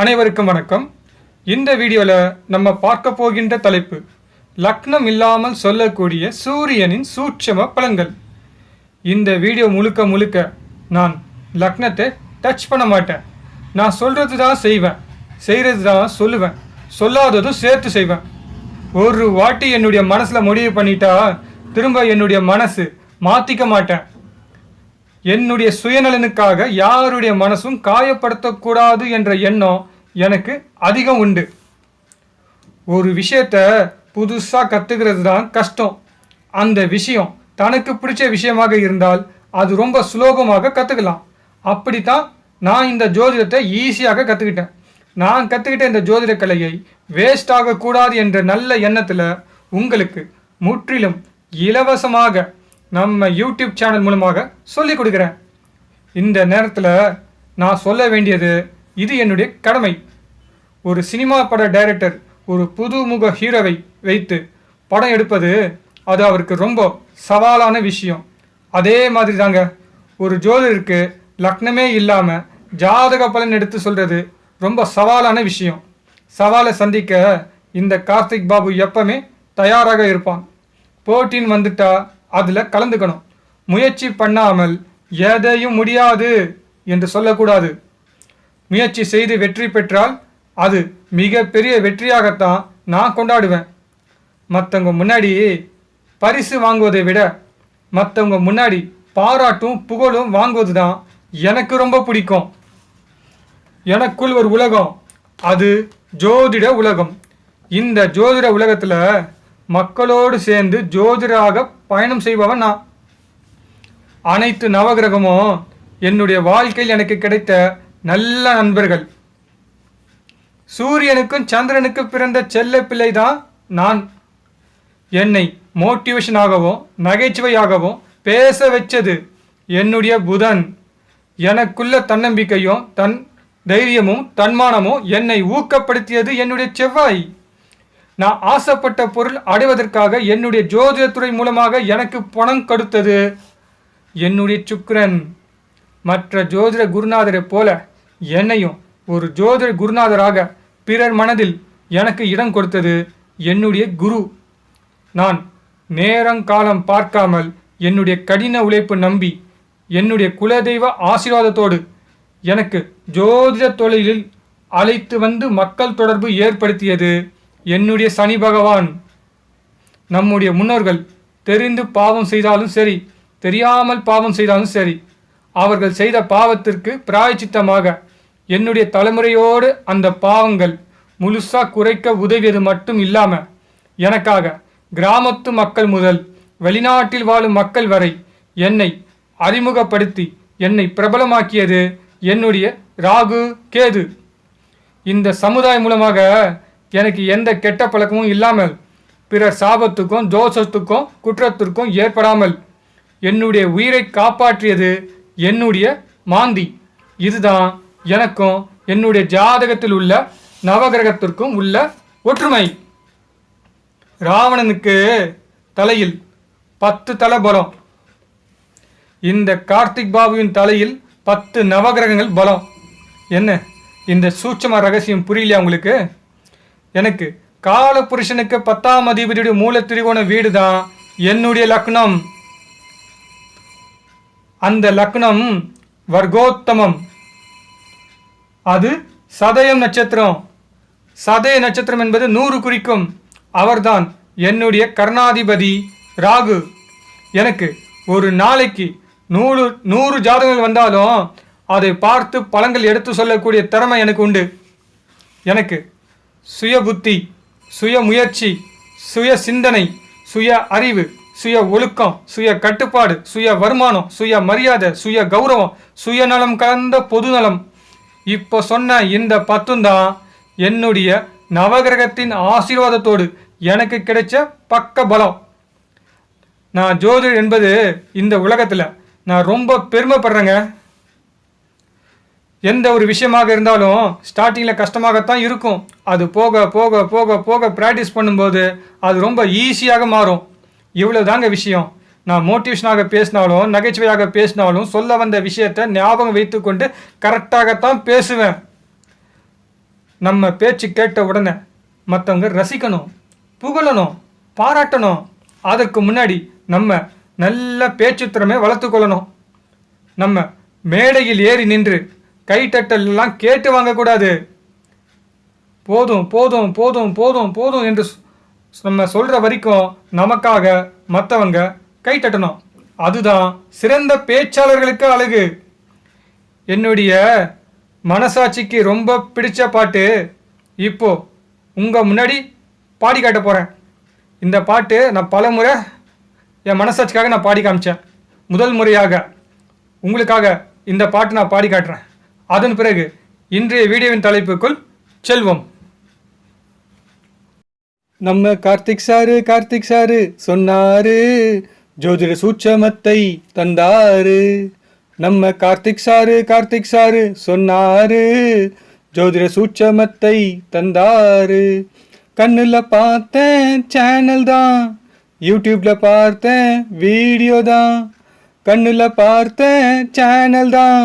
அனைவருக்கும் வணக்கம். இந்த வீடியோவில் நம்ம பார்க்க போகின்ற தலைப்பு லக்னம் இல்லாமல் சொல்லக்கூடிய சூரியனின் சூட்சம பலன்கள். இந்த வீடியோ முழுக்க முழுக்க நான் லக்னத்தை டச் பண்ண மாட்டேன். நான் சொல்கிறது தான் செய்வேன். செய்கிறது தான் சொல்லுவேன். சொல்லாததும் சேர்த்து செய்வேன். ஒரு வாட்டி என்னுடைய மனசில் முடிவு பண்ணிட்டா திரும்ப என்னுடைய மனசு மாற்றிக்க மாட்டேன். என்னுடைய சுயநலனுக்காக யாருடைய மனசும் காயப்படுத்தக்கூடாது என்ற எண்ணம் எனக்கு அதிகம் உண்டு. ஒரு விஷயத்த புதுசாக கற்றுக்கிறது தான் கஷ்டம். அந்த விஷயம் தனக்கு பிடிச்ச விஷயமாக இருந்தால் அது ரொம்ப சுலோகமாக கற்றுக்கலாம் அப்படித்தான் நான் இந்த ஜோதிடத்தை ஈஸியாக கற்றுக்கிட்டேன் நான் கற்றுக்கிட்ட இந்த ஜோதிட கலையை வேஸ்ட் ஆகக்கூடாது என்ற நல்ல எண்ணத்தில் உங்களுக்கு முற்றிலும் இலவசமாக நம்ம யூடியூப் சேனல் மூலமாக சொல்லிக் கொடுக்குறேன். இந்த நேரத்தில் நான் சொல்ல வேண்டியது இது என்னுடைய கடமை. ஒரு சினிமா பட டைரக்டர் ஒரு புதுமுக ஹீரோவை வைத்து படம் எடுப்பது அது அவருக்கு ரொம்ப சவாலான விஷயம். அதே மாதிரி தாங்க ஒரு ஜோதிடருக்கு லக்னமே இல்லாமல் ஜாதக பலன் எடுத்து சொல்கிறது ரொம்ப சவாலான விஷயம். சவாலை சந்திக்க இந்த கார்த்திக் பாபு எப்பவுமே தயாராக இருப்பான். போட்டின்னு வந்துட்டா அதில் கலந்துக்கணும். முயற்சி பண்ணாமல் எதையும் முடியாது என்று சொல்லக்கூடாது. முயற்சி செய்து வெற்றி பெற்றால் அது மிகப்பெரிய வெற்றியாகத்தான் நான் கொண்டாடுவேன். மற்றவங்க முன்னாடி பரிசு வாங்குவதை விட மற்றவங்க முன்னாடி பாராட்டும் புகழும் வாங்குவது தான் எனக்கு ரொம்ப பிடிக்கும். எனக்குள் ஒரு உலகம் அது ஜோதிட உலகம். இந்த ஜோதிட உலகத்தில் மக்களோடு சேர்ந்து ஜோதிடராக பயணம் செய்பவன் நான். அனைத்து நவகிரகமும் என்னுடைய வாழ்க்கையில் எனக்கு கிடைத்த நல்ல நண்பர்கள். சூரியனுக்கும் சந்திரனுக்கும் பிறந்த செல்ல பிள்ளை தான் நான். என்னை மோட்டிவேஷனாகவும் நகைச்சுவையாகவும் பேச வச்சது என்னுடைய புதன். எனக்குள்ள தன்னம்பிக்கையும் தன் தைரியமும் தன்மானமும் என்னை ஊக்கப்படுத்தியது என்னுடைய செவ்வாய். நான் ஆசைப்பட்ட பொருள் அடைவதற்காக என்னுடைய ஜோதிடத்துறை மூலமாக எனக்கு பணம் கொடுத்தது. என்னுடைய சுக்கரன் மற்ற ஜோதிட குருநாதரை போல என்னையும் ஒரு ஜோதிட குருநாதராக பிறர் மனதில் எனக்கு இடம் கொடுத்தது என்னுடைய குரு. நான் நேரங்காலம் பார்க்காமல் என்னுடைய கடின உழைப்பு நம்பி என்னுடைய குலதெய்வ ஆசீர்வாதத்தோடு எனக்கு ஜோதிட தொழிலில் அழைத்து வந்து மக்கள் தொடர்பு ஏற்படுத்தியது. என்னுடைய சனி பகவான். நம்முடைய முன்னோர்கள் தெரிந்து பாவம் செய்தாலும் சரி தெரியாமல் பாவம் செய்தாலும் சரி அவர்கள் செய்த பாவத்திற்கு பிராயச்சித்தமாக என்னுடைய தலைமுறையோடு அந்த பாவங்கள் முழுசாக குறைக்க உதவியது மட்டும் இல்லாமல் எனக்காக கிராமத்து மக்கள் முதல் வெளிநாட்டில் வாழும் மக்கள் வரை என்னை அறிமுகப்படுத்தி என்னை பிரபலமாக்கியது என்னுடைய ராகு கேது. இந்த சமுதாயம் மூலமாக எனக்கு எந்த கெட்ட பழக்கமும் இல்லாமல் பிறர் சாபத்துக்கும் தோஷத்துக்கும் குற்றத்திற்கும் ஏற்படாமல் என்னுடைய உயிரை காப்பாற்றியது என்னுடைய மாந்தி. இதுதான் எனக்கும் என்னுடைய ஜாதகத்தில் உள்ள நவகிரகத்திற்கும் உள்ள ஒற்றுமை. ராவணனுக்கு தலையில் பத்து தலை பலம் இந்த கார்த்திக் பாபுவின் தலையில் பத்து நவகிரகங்கள் பலம். என்ன? இந்த சூட்சம ரகசியம் புரியலையா உங்களுக்கு? எனக்கு கால புருஷனுக்கு பத்தாம் அதிபதியுடைய மூல திரிகோண வீடு தான் என்னுடைய லக்னம். அந்த லக்னம் வர்க்கோத்தமம். அது சதயம் நட்சத்திரம். சதய நட்சத்திரம் என்பது நூறு குறிக்கும். அவர்தான் என்னுடைய கர்ணாதிபதி ராகு. எனக்கு ஒரு நாளைக்கு நூறு நூறு ஜாதகங்கள் வந்தாலும் அதை பார்த்து பழங்கள் எடுத்து சொல்லக்கூடிய திறமை எனக்கு உண்டு. எனக்கு சுய புத்தி சுய முயற்சி சுய சிந்தனை சுய அறிவு சுய ஒழுக்கம் சுய கட்டுப்பாடு சுய வருமானம் சுய மரியாதை சுய கௌரவம் சுயநலம் கலந்த பொதுநலம். இப்போ சொன்ன இந்த பத்தும் தான் என்னுடைய நவகிரகத்தின் ஆசீர்வாதத்தோடு எனக்கு கிடைச்ச பக்க பலம். நான் ஜோதிடர் என்பது இந்த உலகத்தில் நான் ரொம்ப பெருமைப்படுறேங்க. எந்த ஒரு விஷயமாக இருந்தாலும் ஸ்டார்டிங்கில் கஷ்டமாகத்தான் இருக்கும். அது போக போக போக போக ப்ராக்டிஸ் பண்ணும்போது அது ரொம்ப ஈஸியாக மாறும். இவ்வளோ தாங்க விஷயம். நான் மோட்டிவேஷனாக பேசினாலும் நகைச்சுவையாக பேசினாலும் சொல்ல வந்த விஷயத்தை ஞாபகம் வைத்துக்கொண்டு கரெக்டாகத்தான் பேசுவேன். நம்ம பேச்சு கேட்ட உடனே மற்றவங்க ரசிக்கணும் புகழணும் பாராட்டணும். அதற்கு முன்னாடி நம்ம நல்ல பேச்சுத்திறமை வளர்த்துக்கொள்ளணும் நம்ம மேடையில் ஏறி நின்று கைத்தட்டல் எல்லாம் கேட்டு வாங்கக்கூடாது. போதும் போதும் போதும் போதும் போதும் என்று நம்ம சொல்கிற வரைக்கும் நமக்காக மற்றவங்க கை தட்டணும் அதுதான் சிறந்த பேச்சாளர்களுக்கு அழகு. என்னுடைய மனசாட்சிக்கு ரொம்ப பிடிச்ச பாட்டு இப்போ உங்கள் முன்னாடி பாடி காட்ட போகிறேன் இந்த பாட்டு நான் பல முறை என் மனசாட்சிக்காக நான் பாடி காமிச்சேன். முதல் முறையாக. உங்களுக்காக இந்த பாட்டு நான் பாடி காட்டுறேன். அதன் பிறகு இன்றைய வீடியோவின் தலைப்புக்குள் செல்வோம். நம்ம கார்த்திக் சாரு கார்த்திக் சாரு சொன்னாரு ஜோதிட சூட்சமத்தை தந்தாரு. நம்ம கார்த்திக் சாரு கார்த்திக் சாரு சொன்னாரு ஜோதிட சூட்சமத்தை தந்தாரு. கண்ணில் பார்த்தேன் சேனல் தான். யூடியூப்ல பார்த்தேன் வீடியோ தான். கண்ணில் பார்த்தேன் சேனல் தான்.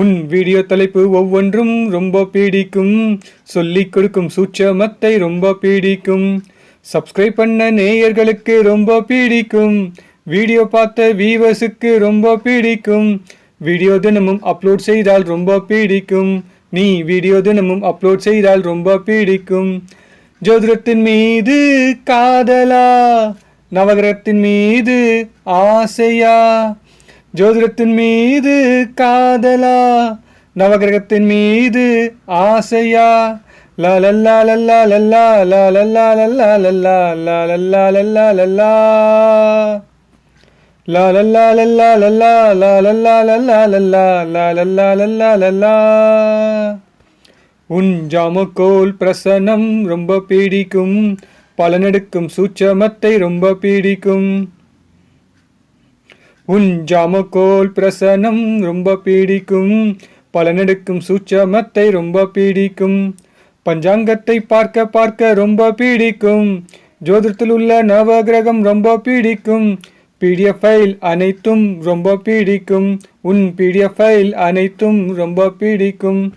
உன் வீடியோ தலைப்பு ஒவ்வொன்றும் ரொம்ப பிடிக்கும். சொல்லிக் கொடுக்கும் சூட்சமத்தை ரொம்ப பிடிக்கும். சப்ஸ்கிரைப் பண்ண நேயர்களுக்கு ரொம்ப பிடிக்கும். வீடியோ பார்த்த வீவர்ஸுக்கு ரொம்ப பிடிக்கும். வீடியோ தினமும் அப்லோட் செய்தால் ரொம்ப பிடிக்கும். நீ வீடியோ தினமும் அப்லோட் செய்தால் ரொம்ப பிடிக்கும். ஜோதிடத்தின் மீது காதலா. நவகிரகத்தின் மீது ஆசையா. ஜோதிடத்தின் மீது காதலா நவகிரகத்தின் மீது ஆசையா லாலல்லா லல்லா லல்லா லல்லா லா லல்லா லல்லா லல்லா லா லல்லா லல்லா லல்லா லா லல்லா லல்லா லல்லா லா லல்லா லல்லா லல்லா லா லல்லா லல்லா லல்லா உன் ஜாமக்கோல் பிரசனம் ரொம்ப பீடிக்கும் பலனெடுக்கும் சூட்சமத்தை ரொம்ப பீடிக்கும் உன் ஜாமக்கோல் பிரசனம் ரொம்ப பிடிக்கும். பலனெடுக்கும் சூட்சமத்தை ரொம்ப பிடிக்கும். பஞ்சாங்கத்தை பார்க்க பார்க்க ரொம்ப பிடிக்கும். ஜோதிடத்தில் உள்ள நவகிரகம் ரொம்ப பிடிக்கும். பிடிஎஃப் ஃபைல் அனைத்தும் ரொம்ப பிடிக்கும். உன் பிடிஎஃப் ஃபைல் அனைத்தும் ரொம்ப பிடிக்கும்.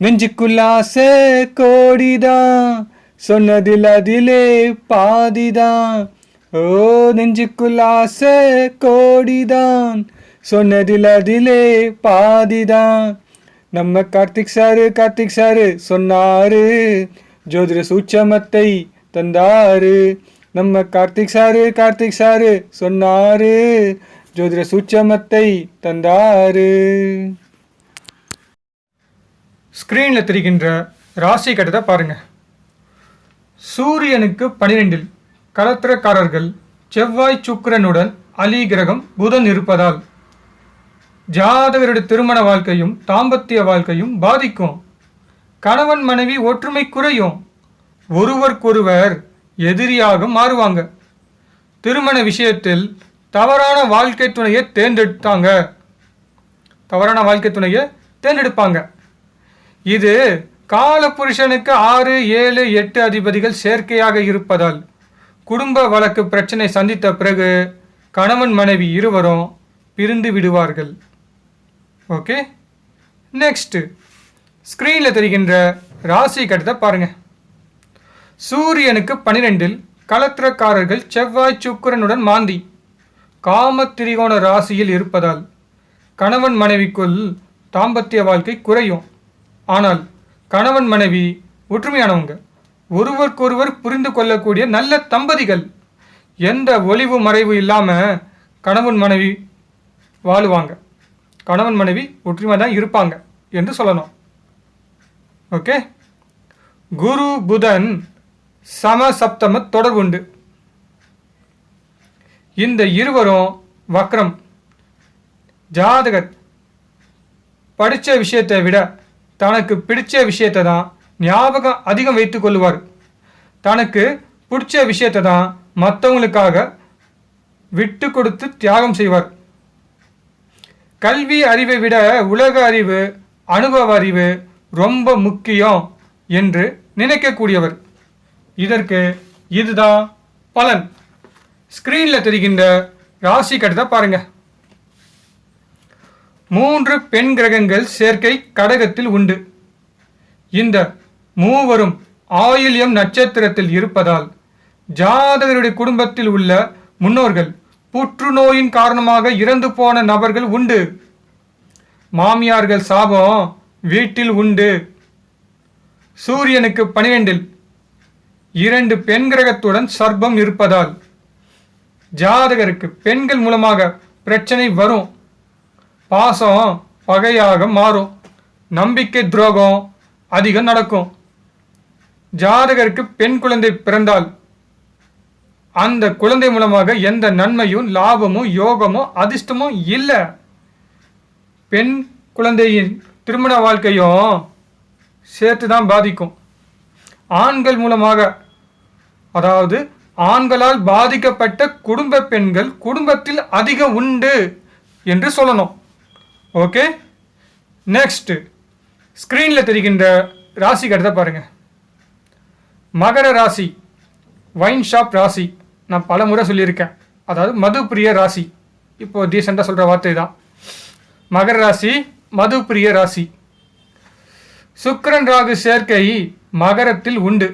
நெஞ்சுக்குள்ள ஆசை கோடிதான். சொன்னதில் அதிலே பாதிதான். ஓ நெஞ்சுக்குள் ஆசை கோடிதான். சொன்னதில் அதிலே பாதிதான். நம்ம கார்த்திக் சாரு கார்த்திக் சாரு சொன்னாரு. ஜோதிட சூட்சமத்தை தந்தாரு. நம்ம கார்த்திக் சாரு கார்த்திக் சாரு சொன்னாரு. ஜோதிட சூட்சமத்தை தந்தாரு. ஸ்க்ரீனில் தெரிகின்ற ராசி கட்டத்தை பாருங்க. சூரியனுக்கு பனிரெண்டில் கலத்திரக்காரர்கள் செவ்வாய் சுக்கிரனுடன் அலி கிரகம் புதன் இருப்பதால் ஜாதகருடைய திருமண வாழ்க்கையும் தாம்பத்திய வாழ்க்கையும் பாதிக்கும். கணவன் மனைவி ஒற்றுமை குறையும். ஒருவருக்கொருவர் எதிரியாக மாறுவாங்க. திருமண விஷயத்தில் தவறான வாழ்க்கை துணையை தேர்ந்தெடுத்தாங்க. தவறான வாழ்க்கை துணையை தேர்ந்தெடுப்பாங்க. இது காலபுருஷனுக்கு ஆறு ஏழு எட்டு அதிபதிகள் சேர்க்கையாக இருப்பதால் குடும்ப வழக்கு பிரச்சனை சந்தித்த பிறகு கணவன் மனைவி இருவரும் பிரிந்து விடுவார்கள். ஓகே? நெக்ஸ்ட்டு ஸ்க்ரீனில் தெரிகின்ற ராசி கட்டத்தை பாருங்கள் சூரியனுக்கு பனிரெண்டில் கலத்திரக்காரர்கள் செவ்வாய் சுக்கிரனுடன் மாந்தி. காம திரிகோண ராசியில் இருப்பதால் கணவன் மனைவிக்குள் தாம்பத்திய வாழ்க்கை குறையும். ஆனால் கணவன் மனைவி ஒற்றுமையானவங்க. ஒருவருக்கொருவர் புரிந்து கொள்ளக்கூடிய நல்ல தம்பதிகள். எந்த ஒளிவு மறைவு இல்லாமல் கணவன் மனைவி வாழுவாங்க. கணவன் மனைவி ஒற்றுமை தான் இருப்பாங்க என்று சொல்லணும். ஓகே? குரு புதன் சமசப்தம தொடர்புண்டு இந்த இருவரும் வக்ரம் ஜாதகர். படித்த விஷயத்தை விட தனக்கு பிடிச்ச விஷயத்தை தான் ஞாபகம் அதிகம் வைத்து கொள்வார் தனக்கு பிடிச்ச விஷயத்தை தான் மற்றவங்களுக்காக விட்டு கொடுத்து தியாகம் செய்வார். கல்வி அறிவை விட உலக அறிவு அனுபவ அறிவு ரொம்ப முக்கியம் என்று நினைக்கக்கூடியவர். இதற்கு இதுதான் பலன். ஸ்கிரீனில் தெரிகின்ற ராசி கட்டத்தை பாருங்க. மூன்று பெண் கிரகங்கள் சேர்க்கை கடகத்தில் உண்டு. இந்த மூவரும் ஆயில்யம் நட்சத்திரத்தில் இருப்பதால் ஜாதகருடைய குடும்பத்தில் உள்ள முன்னோர்கள் புற்றுநோயின் காரணமாக இறந்து போன நபர்கள் உண்டு. மாமியார்கள் சாபம் வீட்டில் உண்டு. சூரியனுக்கு பனிரெண்டில் இரண்டு பெண் கிரகத்துடன் சர்ப்பம் இருப்பதால் ஜாதகருக்கு பெண்கள் மூலமாக பிரச்சனை வரும். பாசம் பகையாக மாறும். நம்பிக்கை துரோகம் அதிகம் நடக்கும். ஜாதகருக்கு பெண் குழந்தை பிறந்தால் அந்த குழந்தை மூலமாக எந்த நன்மையும் லாபமும் யோகமும் அதிர்ஷ்டமும் இல்லை. பெண் குழந்தையின் திருமண வாழ்க்கையும் சேர்த்து தான் பாதிக்கும். ஆண்கள் மூலமாக அதாவது ஆண்களால் பாதிக்கப்பட்ட குடும்ப பெண்கள் குடும்பத்தில் அதிகம் உண்டு என்று சொல்லணும். ஓகே? நெக்ஸ்ட் ஸ்க்ரீனில் தெரிகின்ற ராசி கடத்தை பாருங்கள் மகர ராசி வைன் ஷாப் ராசி நான் பல முறை சொல்லியிருக்கேன். அதாவது மது பிரிய ராசி. இப்போ ரீசெண்டாக சொல்கிற வார்த்தை தான். மகர ராசி மது பிரிய ராசி. சுக்கரன் ராகு சேர்க்கை மகரத்தில் உண்டு.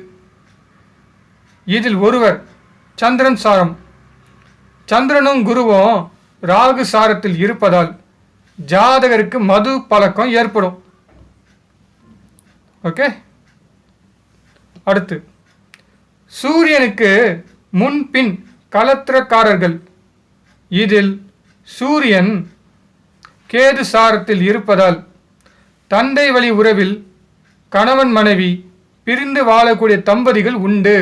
இதில் ஒருவர் சந்திரன் சாரம். சந்திரனும் குருவும் ராகு சாரத்தில் இருப்பதால் ஜாதகருக்கு மது பழக்கம் ஏற்படும். ஓகே? அடுத்து சூரியனுக்கு முன்பின் கலத்திரக்காரர்கள். இதில் சூரியன் கேது சாரத்தில் இருப்பதால் தந்தை வழி உறவில் கணவன் மனைவி பிரிந்து வாழக்கூடிய தம்பதிகள் உண்டு.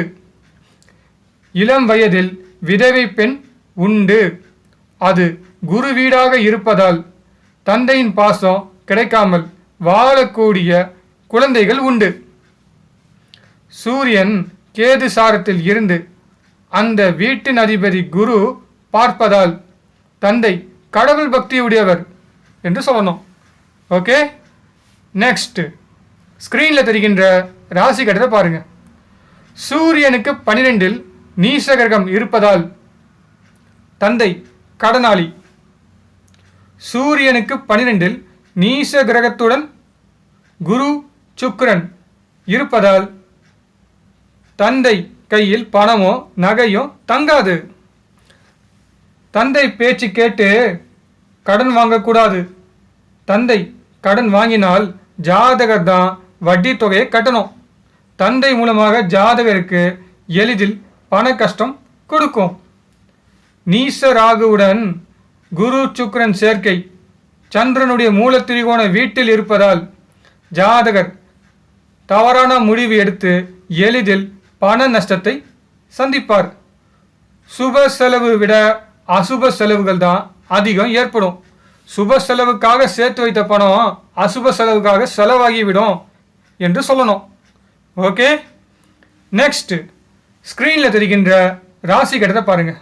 இளம் வயதில் விதவை பெண் உண்டு. அது குரு வீடாக இருப்பதால் தந்தையின் பாசம் கிடைக்காமல் வாழக்கூடிய குழந்தைகள் உண்டு. சூரியன் கேது சாரத்தில் இருந்து அந்த வீட்டின் அதிபதி குரு பார்ப்பதால் தந்தை கடவுள் பக்தியுடையவர் என்று சொல்லணும். ஓகே? நெக்ஸ்ட் ஸ்க்ரீனில் தெரிகின்ற ராசி கட்டத்தை பாருங்க. சூரியனுக்கு பனிரெண்டில் நீசகிரகம் இருப்பதால் தந்தை கடனாளி. சூரியனுக்கு பனிரெண்டில் நீச கிரகத்துடன் குரு சுக்கிரன் இருப்பதால் தந்தை கையில் பணமோ நகையோ தங்காது. தந்தை பேச்சு கேட்டு கடன் வாங்கக்கூடாது. தந்தை கடன் வாங்கினால் ஜாதகர் தான் வட்டி தொகையை கட்டணும். தந்தை மூலமாக ஜாதகருக்கு எளிதில் பண கஷ்டம் கொடுக்கும். நீச ராகுவுடன் குரு சுக்ரன் சேர்க்கை. சந்திரனுடைய மூலத்திரிகோண வீட்டில் இருப்பதால் ஜாதகர் தவறான முடிவு எடுத்து எளிதில் பண நஷ்டத்தை சந்திப்பார். சுப செலவு விட அசுப செலவுகள் தான் அதிகம் ஏற்படும். சுப செலவுக்காக சேர்த்து வைத்த பணம் அசுப செலவுக்காக செலவாகிவிடும் என்று சொல்லணும். ஓகே? நெக்ஸ்ட் ஸ்க்ரீனில் தெரிகின்ற ராசி கட்டத்தை பாருங்கள்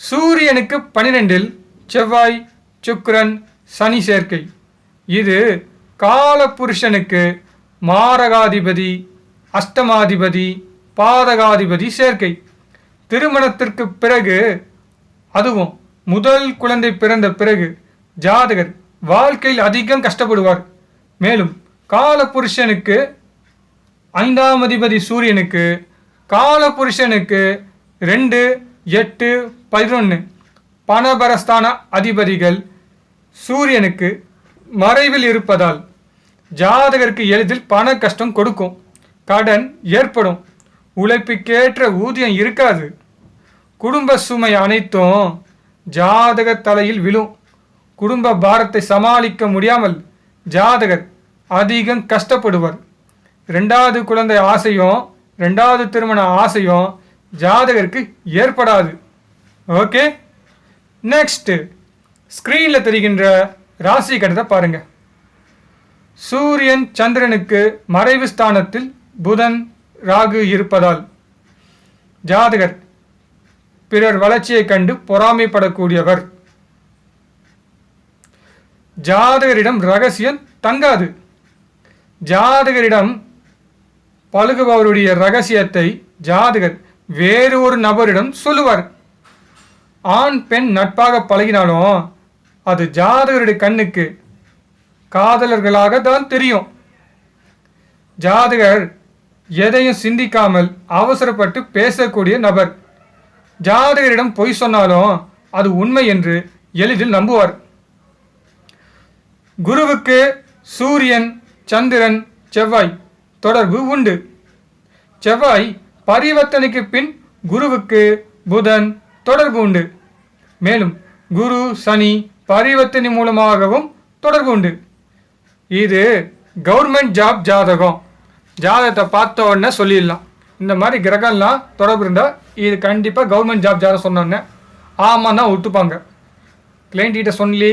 சூரியனுக்கு பனிரெண்டில் செவ்வாய் சுக்கரன் சனி சேர்க்கை. இது காலபுருஷனுக்கு மாரகாதிபதி அஷ்டமாதிபதி பாதகாதிபதி சேர்க்கை. திருமணத்திற்கு பிறகு அதுவும் முதல் குழந்தை பிறந்த பிறகு ஜாதகர் வாழ்க்கையில் அதிகம் கஷ்டப்படுவார். மேலும் காலபுருஷனுக்கு ஐந்தாம் அதிபதி சூரியனுக்கு காலபுருஷனுக்கு ரெண்டு எட்டு பதினொன்று பணபரஸ்தான அதிபதிகள் சூரியனுக்கு மறைவில் இருப்பதால் ஜாதகருக்கு எளிதில் பண கஷ்டம் கொடுக்கும். கடன் ஏற்படும். உழைப்புக்கேற்ற ஊதியம் இருக்காது. குடும்ப சுமை அனைத்தும் ஜாதக தலையில் விழும். குடும்ப பாரத்தை சமாளிக்க முடியாமல் ஜாதகர் அதிகம் கஷ்டப்படுவார். ரெண்டாவது குழந்தை ஆசையும் ரெண்டாவது திருமண ஆசையும் ஜாதகருக்கு ஏற்படாது. ஓகே? நெக்ஸ்ட்டு ஸ்க்ரீனில் தெரிகின்ற ராசி கடத்தை பாருங்கள் சூரியன் சந்திரனுக்கு மறைவு ஸ்தானத்தில் புதன் ராகு இருப்பதால் ஜாதகர் பிறர் வளர்ச்சியைக் கண்டு பொறாமைப்படக்கூடியவர். ஜாதகரிடம் ரகசியம் தங்காது. ஜாதகரிடம் பழகுபவருடைய ரகசியத்தை ஜாதகர் வேறு ஒரு நபரிடம் சொல்லுவார். ஆண் பெண் நட்பாக பழகினாலும் அது ஜாதகருடைய கண்ணுக்கு காதலர்களாக தான் தெரியும். ஜாதகர் எதையும் சிந்திக்காமல் அவசரப்பட்டு பேசக்கூடிய நபர். ஜாதகரிடம் பொய் சொன்னாலும் அது உண்மை என்று எளிதில் நம்புவார். குருவுக்கு சூரியன் சந்திரன் செவ்வாய் தொடர்பு உண்டு. செவ்வாய் பரிவர்த்தனைக்கு பின் குருவுக்கு புதன் தொடர்பு உண்டு. மேலும் குரு சனி பரிவர்த்தனை மூலமாகவும் தொடர்பு உண்டு. இது கவர்மெண்ட் ஜாப் ஜாதகம். ஜாதகத்தை பார்த்த உடனே சொல்லிடலாம். இந்த மாதிரி கிரகம்லாம் தொடர்பு இருந்தால் இது கண்டிப்பாக கவர்மெண்ட் ஜாப் ஜாதகம் சொன்னோன்னே ஆமாம் தான் ஒத்துப்பாங்க. கிளைண்ட்டிகிட்ட சொல்லி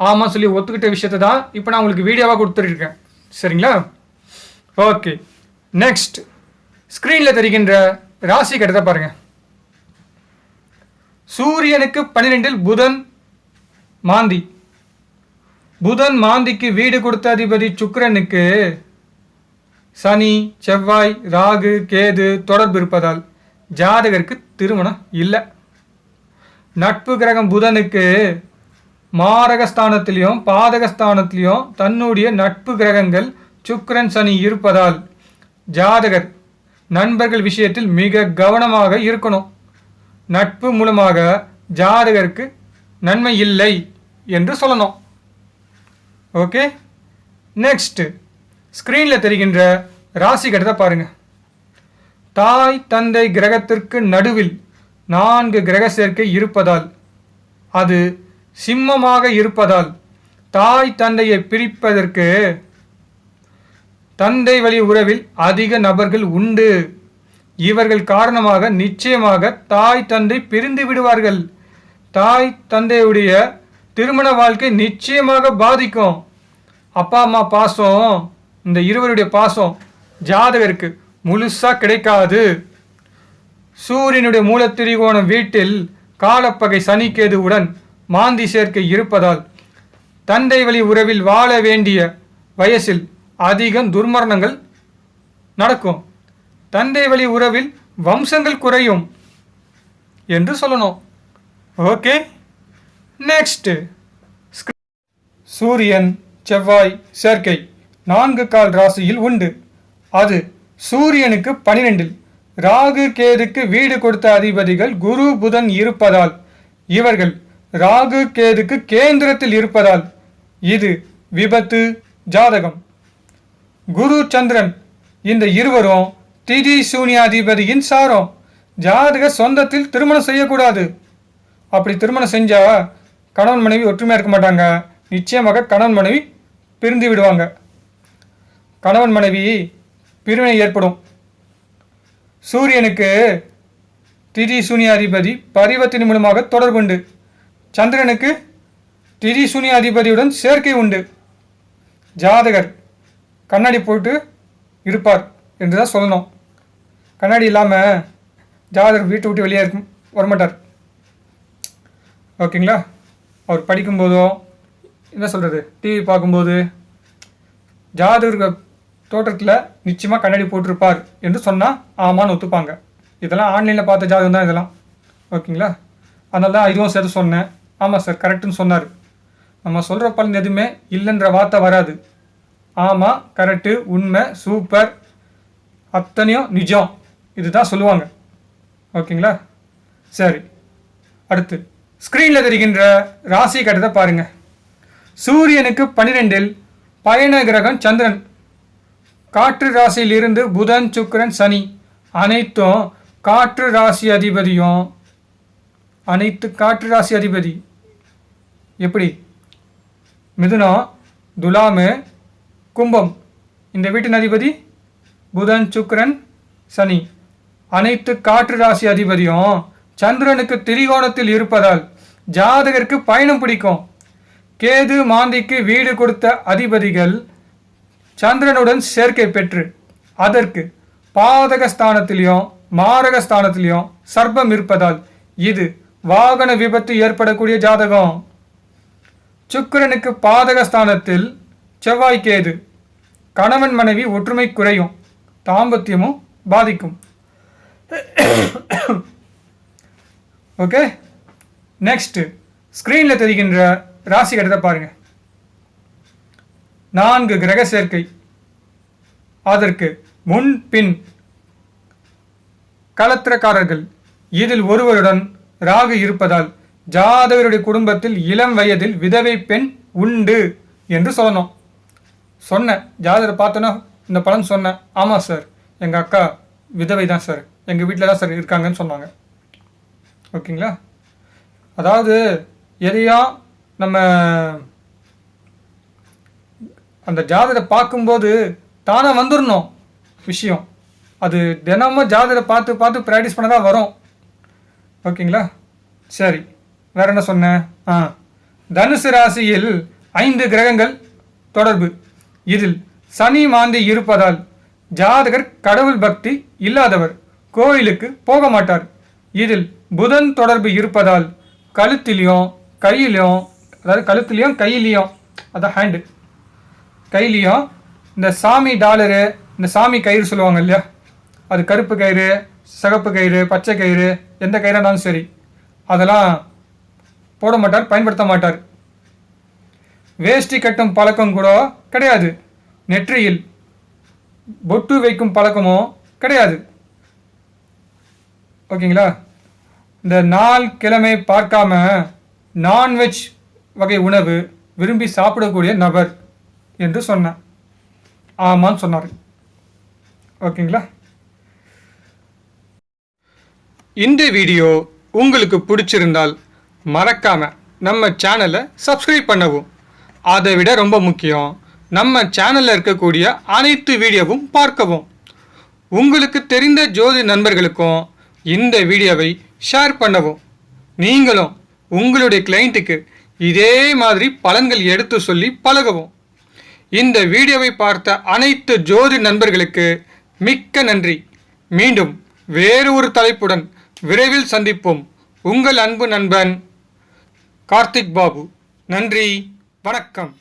ஆமாம் சொல்லி ஒத்துக்கிட்ட விஷயத்தை தான் இப்போ நான் உங்களுக்கு வீடியோவாக கொடுத்துருக்கேன். சரிங்களா? ஓகே. நெக்ஸ்ட் ஸ்க்ரீனில் தெரிகின்ற ராசி கட்டத்தை பாருங்கள் சூரியனுக்கு பன்னிரெண்டில் புதன் மாந்தி. புதன் மாந்திக்கு வீடு கொடுத்த அதிபதி சுக்கரனுக்கு சனி செவ்வாய் ராகு கேது தொடர்பு இருப்பதால் ஜாதகருக்கு திருமணம் இல்லை. நட்பு கிரகம் புதனுக்கு மாரகஸ்தானத்திலையும் பாதகஸ்தானத்திலையும் தன்னுடைய நட்பு கிரகங்கள் சுக்கரன் சனி இருப்பதால் ஜாதகர் நண்பர்கள் விஷயத்தில் மிக கவனமாக இருக்கணும். நட்பு மூலமாக ஜாதகருக்கு நன்மை இல்லை என்று சொல்லணும். ஓகே? நெக்ஸ்ட்டு. ஸ்க்ரீனில் தெரிகின்ற ராசி கட்டத்தை பாருங்கள் தாய் தந்தை கிரகத்திற்கு நடுவில் நான்கு கிரக சேர்க்கை இருப்பதால் அது சிம்மமாக இருப்பதால் தாய் தந்தையை பிரிப்பதற்கு தந்தை வழி உறவில் அதிக நபர்கள் உண்டு. இவர்கள் காரணமாக நிச்சயமாக தாய் தந்தை பிரிந்து விடுவார்கள். தாய் தந்தையுடைய திருமண வாழ்க்கை நிச்சயமாக பாதிக்கும். அப்பா அம்மா பாசம் இந்த இருவருடைய பாசம் ஜாதகருக்கு முழுசாக கிடைக்காது. சூரியனுடைய மூலத்திரிகோணம் வீட்டில் காலப்பகை சனிக்கேதுவுடன் மாந்தி சேர்க்கை இருப்பதால் தந்தை வழி உறவில் வாழ வேண்டிய வயசில் அதிகம் துர்மரணங்கள் நடக்கும். தந்தை வழி உறவில் வம்சங்கள் குறையும் என்று சொல்லணும். ஓகே? நெக்ஸ்ட் சூரியன் செவ்வாய் சேர்க்கை. நான்கு கால் ராசியில் உண்டு. அது சூரியனுக்கு பனிரெண்டில் ராகு கேதுக்கு வீடு கொடுத்த அதிபதிகள் குரு புதன் இருப்பதால் இவர்கள் ராகு கேதுக்கு கேந்திரத்தில் இருப்பதால் இது விபத்து ஜாதகம். குரு சந்திரன் இந்த இருவரும் திதி சூனியாதிபதியின் சாரம். ஜாதக சொந்தத்தில் திருமணம் செய்யக்கூடாது. அப்படி திருமணம் செஞ்சா கணவன் மனைவி ஒற்றுமையாக இருக்க மாட்டாங்க. நிச்சயமாக கணவன் மனைவி பிரிந்து விடுவாங்க. கணவன் மனைவி பிரிவினை ஏற்படும். சூரியனுக்கு திதி சூனியாதிபதி பரிவர்த்தனை மூலமாக தொடர்புண்டு சந்திரனுக்கு திதி சூனியாதிபதியுடன் சேர்க்கை உண்டு. ஜாதகர் கண்ணாடி போட்டு இருப்பார் என்று தான் சொல்லணும். கண்ணாடி இல்லாமல் ஜாதகர் வீட்டை விட்டு வெளியே இருக்கும் வரமாட்டார். ஓகேங்களா? அவர் படிக்கும்போதோ என்ன சொல்கிறது டிவி பார்க்கும்போது ஜாதகருக்கு தோற்றத்தில் நிச்சயமாக கண்ணாடி போட்டிருப்பார் என்று சொன்னால் ஆமான்னு ஒத்துப்பாங்க. இதெல்லாம் ஆன்லைனில் பார்த்த ஜாதகம் தான் இதெல்லாம். ஓகேங்களா? அதனால தான் இதுவும் சேர்த்து சொன்னேன். ஆமாம் சார் கரெக்டுன்னு சொன்னார். நம்ம சொல்கிற பலன் எதுவுமே இல்லைன்ற வார்த்தை வராது. ஆமாம் கரெக்டு உண்மை சூப்பர் அத்தனையும் நிஜம். இதுதான் சொல்லுவாங்க. ஓகேங்களா? சரி. அடுத்து ஸ்க்ரீனில் தெரிகின்ற ராசி கட்டத்தை பாருங்கள் சூரியனுக்கு பன்னிரெண்டில் பயண கிரகம் சந்திரன். காற்று ராசியில் இருந்து புதன் சுக்கிரன் சனி. அனைத்தும் காற்று ராசி அதிபதியும் அனைத்து காற்று ராசி அதிபதி. எப்படி? மிதுனம் துலாமு கும்பம். இந்த வீட்டின் அதிபதி புதன் சுக்கரன் சனி. அனைத்து காற்று ராசி அதிபதியும் சந்திரனுக்கு திரிகோணத்தில் இருப்பதால் ஜாதகருக்கு பயணம் பிடிக்கும். கேது மாந்திக்கு வீடு கொடுத்த அதிபதிகள் சந்திரனுடன் சேர்க்கை பெற்று அதற்கு பாதக ஸ்தானத்திலையும் மாரக ஸ்தானத்திலையும் சர்ப்பம் இருப்பதால் இது வாகன விபத்து ஏற்படக்கூடிய ஜாதகம். சுக்கிரனுக்கு பாதக ஸ்தானத்தில் செவ்வாய் கேது. கணவன் மனைவி ஒற்றுமை குறையும் தாம்பத்தியமும் பாதிக்கும். ஓகே நெக்ஸ்ட் ஸ்க்ரீனில் தெரிகின்ற ராசி கட்டத்தை பாருங்கள் நான்கு கிரக சேர்க்கை. அதற்கு முன் பின் களத்திரக்காரர்கள். இதில் ஒருவருடன் ராகு இருப்பதால் ஜாதகருடைய குடும்பத்தில் இளம் வயதில் விதவை பெண் உண்டு என்று சொல்லணும். சொன்னேன் ஜாதகர் பார்த்தோன்னா இந்த பலன் சொன்னேன் ஆமாம் சார் எங்கள் அக்கா விதவை தான் சார் எங்கள் வீட்டில் தான் சார் இருக்காங்கன்னு சொன்னாங்க. ஓகேங்களா? அதாவது எதையா நம்ம அந்த ஜாதகத்தை பார்க்கும்போது தானாக வந்துடணும் விஷயம். அது தினமும் ஜாதகத்தை பார்த்து பார்த்து ப்ராக்டிஸ் பண்ண தான் வரும். ஓகேங்களா? சரி. வேற என்ன சொன்னேன் ஆ. தனுசு ராசியில் ஐந்து கிரகங்கள் தொடர்பு. இதில் சனி மாந்தி இருப்பதால் ஜாதகர் கடவுள் பக்தி இல்லாதவர் கோயிலுக்கு போக மாட்டார். இதில் புதன் தொடர்பு இருப்பதால் கழுத்திலையும் கையிலையும் அதாவது கழுத்துலையும் கையிலையும் அதான் ஹேண்டு கையிலையும் இந்த சாமி டாலரு இந்த சாமி கயிறு சொல்லுவாங்க இல்லையா? அது கருப்பு கயிறு சிகப்பு கயிறு பச்சை கயிறு எந்த கயிறாக இருந்தாலும் சரி அதெல்லாம் போட மாட்டார் பயன்படுத்த மாட்டார். வேஷ்டி கட்டும் பழக்கம் கூட கிடையாது. நெற்றியில் பொட்டு வைக்கும் பழக்கமும் கிடையாது. ஓகேங்களா? இந்த நாள் கிழமை பார்க்காம நான்வெஜ் வகை உணவு விரும்பி சாப்பிடக்கூடிய நபர். என்று சொன்னேன். ஆமான்னு சொன்னார். ஓகேங்களா? இந்த வீடியோ உங்களுக்கு பிடிச்சிருந்தால் மறக்காம நம்ம சேனலை சப்ஸ்கிரைப் பண்ணவும். அதை விட ரொம்ப முக்கியம் நம்ம சேனலில் இருக்கக்கூடிய அனைத்து வீடியோவும் பார்க்கவும். உங்களுக்கு தெரிந்த ஜோதி நண்பர்களுக்கும் இந்த வீடியோவை ஷேர் பண்ணவும். நீங்களும் உங்களுடைய கிளைண்ட்டுக்கு இதே மாதிரி பலன்கள் எடுத்து சொல்லி பழகவும். இந்த வீடியோவை பார்த்த அனைத்து ஜோதி நண்பர்களுக்கு மிக்க நன்றி. மீண்டும் வேறு ஒரு தலைப்புடன் விரைவில் சந்திப்போம். உங்கள் அன்பு நண்பன் கார்த்திக் பாபு. நன்றி. வணக்கம்.